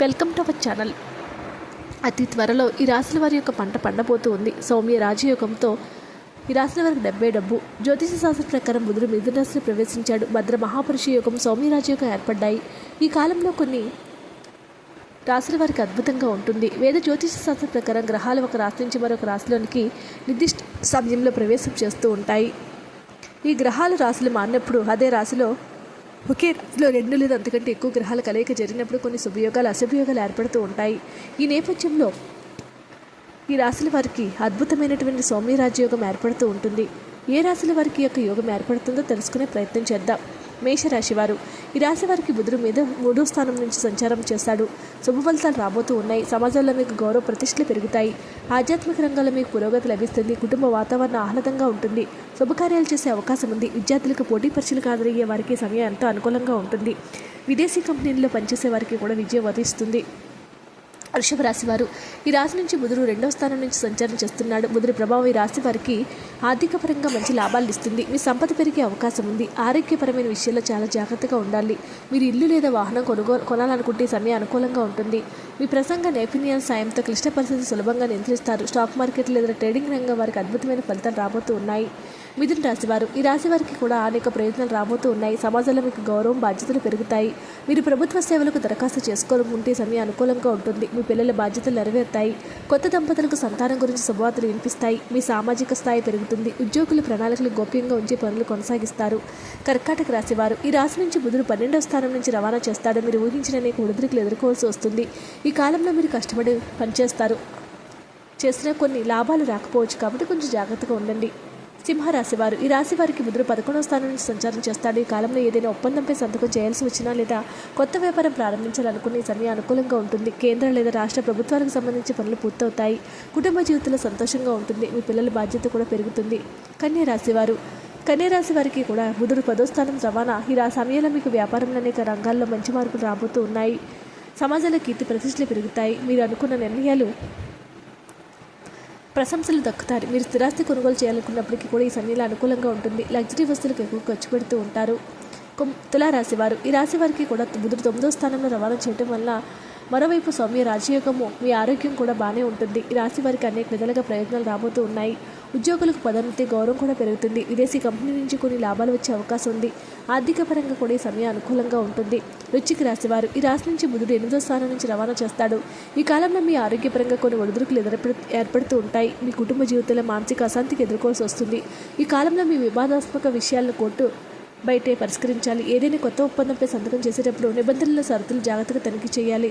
Welcome to our channel. అతి త్వరలో ఈ రాశుల వారి యొక్క పంట పండబోతూ ఉంది సౌమ్య రాజయోగంతో ఈ రాశుల వారికి డెబ్బై డబ్బు. జ్యోతిష శాస్త్ర ప్రకారం బుధుడు మిథున రాశిలో ప్రవేశించాడు. భద్ర మహాపురుష యోగం సౌమ్య రాజయోగం ఏర్పడ్డాయి. ఈ కాలంలో కొన్ని రాశుల వారికి అద్భుతంగా ఉంటుంది. వేద జ్యోతిష శాస్త్రం ప్రకారం గ్రహాలు ఒక రాశి నుంచి మరొక రాశిలోనికి నిర్దిష్ట సమయంలో ప్రవేశం చేస్తూ ఉంటాయి. ఈ గ్రహాలు రాశులు మారినప్పుడు అదే రాశిలో ఒకే రాశిలో రెండు లేదా అంతకంటే ఎక్కువ గ్రహాల కలయిక జరిగినప్పుడు కొన్ని శుభయోగాలు అశుభయోగాలు ఏర్పడుతూ ఉంటాయి. ఈ నేపథ్యంలో ఈ రాశుల వారికి అద్భుతమైనటువంటి సౌమ్య రాజయోగం ఏర్పడుతూ ఉంటుంది. ఏ రాశుల వారికి యొక్క యోగం ఏర్పడుతుందో తెలుసుకునే ప్రయత్నం చేద్దాం. మేషరాశివారు. ఈ రాశి వారికి బుధుడు మీద మూడో స్థానం నుంచి సంచారం చేస్తాడు. శుభ ఫలితాలు రాబోతూ ఉన్నాయి. సమాజంలో మీకు గౌరవ ప్రతిష్టలు పెరుగుతాయి. ఆధ్యాత్మిక రంగంలో మీకు పురోగతి లభిస్తుంది. కుటుంబ వాతావరణం ఆహ్లాదంగా ఉంటుంది. శుభకార్యాలు చేసే అవకాశం ఉంది. విద్యార్థులకు పోటీ పరీక్షలకు హాజరయ్యే వారికి సమయం ఎంతో అనుకూలంగా ఉంటుంది. విదేశీ కంపెనీల్లో పనిచేసే వారికి కూడా విజయం వధిస్తుంది వృషభ రాశి వారు ఈ రాశి నుంచి బుధుడు రెండవ స్థానం నుంచి సంచారం చేస్తున్నాడు. బుధుడి ప్రభావం ఈ రాశి వారికి ఆర్థిక పరంగా మంచి లాభాలు ఇస్తుంది. మీ సంపద పెరిగే అవకాశం ఉంది. ఆరోగ్యపరమైన విషయాల్లో చాలా జాగ్రత్తగా ఉండాలి. మీరు ఇల్లు లేదా వాహనం కొనుగోలు కొనాలనుకుంటే సమయం అనుకూలంగా ఉంటుంది. మీ ప్రసంగ నైపుణ్యాల సాయంతో క్లిష్ట పరిస్థితి సులభంగా నియంత్రిస్తారు. స్టాక్ మార్కెట్ లేదా ట్రేడింగ్ రంగం వారికి అద్భుతమైన ఫలితాలు రాబోతూ ఉన్నాయి. మిథున రాశివారు. ఈ రాశి వారికి కూడా అనేక ప్రయోజనాలు రాబోతూ ఉన్నాయి. సమాజంలో మీకు గౌరవం బాధ్యతలు పెరుగుతాయి. మీరు ప్రభుత్వ సేవలకు దరఖాస్తు చేసుకోవాలనుకుంటే సమయం అనుకూలంగా ఉంటుంది. మీ పిల్లల బాధ్యతలు నెరవేరుతాయి. కొత్త దంపతులకు సంతానం గురించి శుభవార్తలు వినిపిస్తాయి. మీ సామాజిక స్థాయి పెరుగుతుంది. ఉద్యోగులు ప్రణాళికలు గోప్యంగా ఉంచి పనులు కొనసాగిస్తారు. కర్కాటక రాశివారు ఈ రాశి నుంచి బుధుడు పన్నెండవ స్థానం నుంచి రవాణా చేస్తాడు. మీరు ఊహించిన అనేక ఒడిదుడుకులు ఎదుర్కోవాల్సి వస్తుంది. ఈ కాలంలో మీరు కష్టపడి పనిచేస్తారు. చేసిన కొన్ని లాభాలు రాకపోవచ్చు కాబట్టి కొంచెం జాగ్రత్తగా ఉండండి. సింహరాశి వారు ఈ రాశి వారికి బుధుడు పదకొండవ స్థానం నుంచి సంచారం చేస్తాడు. ఈ కాలంలో ఏదైనా ఒప్పందంపై సంతకం చేయాల్సి వచ్చినా లేదా కొత్త వ్యాపారం ప్రారంభించాలనుకునే సమయం అనుకూలంగా ఉంటుంది. కేంద్ర లేదా రాష్ట్ర ప్రభుత్వాలకు సంబంధించి పనులు పూర్తవుతాయి. కుటుంబ జీవితంలో సంతోషంగా ఉంటుంది. మీ పిల్లల బాధ్యత కూడా పెరుగుతుంది. కన్యా రాశి వారు కన్యా రాశి వారికి కూడా బుధుడు పదో స్థానం రవాణా. ఈ రా సమయంలో మీకు వ్యాపారంలో అనేక రంగాల్లో మంచి మార్పులు రాబోతూ ఉన్నాయి. సమాజంలో కీర్తి ప్రతిష్టలు పెరుగుతాయి. మీరు అనుకున్న నిర్ణయాలు ప్రశంసలు దక్కుతారు. మీరు స్థిరాస్తి కొనుగోలు చేయాలనుకున్నప్పటికీ కూడా ఈ సమయంలో అనుకూలంగా ఉంటుంది. లగ్జరీ వస్తువులకు ఎక్కువ ఖర్చు పెడుతూ ఉంటారు. కుం తులారాశి ఈ రాశి వారికి కూడా బుధుడు తొమ్మిదో స్థానంలో రవాణా చేయడం వల్ల మరోవైపు సౌమ్య రాజయోగము మీ ఆరోగ్యం కూడా బాగానే ఉంటుంది. ఈ రాశి వారికి అనేక విధాలుగా ప్రయోజనాలు రాబోతూ ఉన్నాయి. ఉద్యోగులకు పదోన్నతి గౌరవం కూడా పెరుగుతుంది. విదేశీ కంపెనీ నుంచి కొన్ని లాభాలు వచ్చే అవకాశం ఉంది. ఆర్థిక పరంగా కూడా ఈ సమయం అనుకూలంగా ఉంటుంది. వృచ్చిక రాశివారు ఈ రాశి నుంచి బుధుడు ఎనిమిదో స్థానం నుంచి రవాణా చేస్తాడు. ఈ కాలంలో మీ ఆరోగ్యపరంగా కొన్ని ఒడిదుడుకులు ఎదురపడు ఏర్పడుతూ ఉంటాయి. మీ కుటుంబ జీవితంలో మానసిక అశాంతికి ఎదుర్కోవాల్సి వస్తుంది. ఈ కాలంలో మీ వివాదాత్మక విషయాలను కోర్టు బయటే పరిష్కరించాలి. ఏదైనా కొత్త ఒప్పందంపై సంతకం చేసేటప్పుడు నిబంధనల షరతులు జాగ్రత్తగా తనిఖీ చేయాలి.